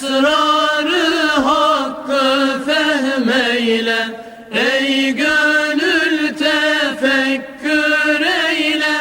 esrarı hakkı fehmeyle Ey gönül tefekkür eyle.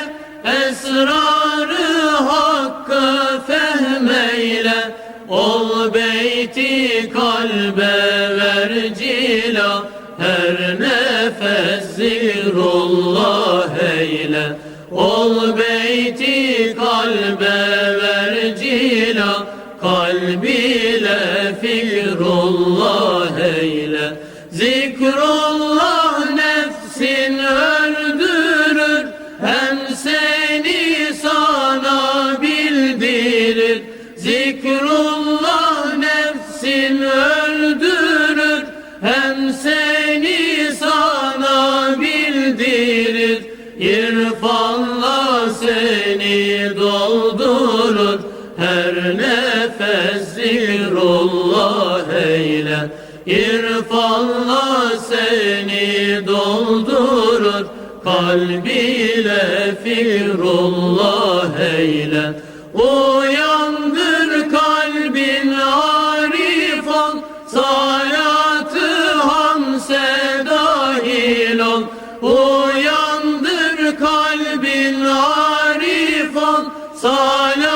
Esrarı hakkı fehmeyle Ol beyti kalbe ver cila. Her nefes zirullah eyle Ol beyti kalbe ver cila. Kalbiyle fikrullah eyle. Zikrullah nefsin öldürür Hem seni sana bildirir. Zikrullah nefsin öldürür Hem seni sana bildirir. İrfanla seni doldurur Her nefes zikrullah eyle. İrfanla seni doldurur. Kalbiyle fikrullah eyle. Uyandır kalbin arif ol. Salatı hamse dahil ol. Uyandır kalbin arif ol. Salatı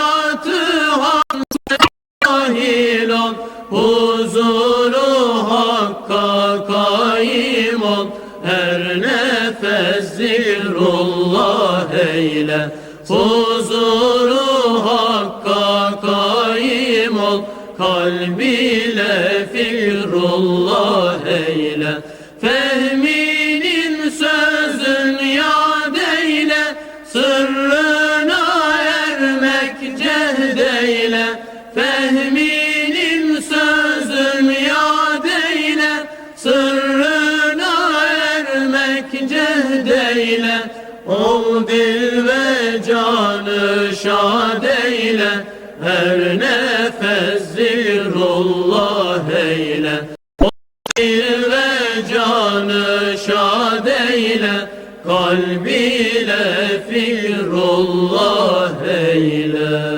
Huzuru hakka kaim ol Her nefes zikrullah eyle. Huzuru hakka kaim ol Kalbiyle fikrullah eyle. Fehminin cehdeyle Ol dil ve canı şad eyle. Her nefes zikrullah eyle. Ol dil ve canı şad eyle. Kalbiyle fikrullah eyle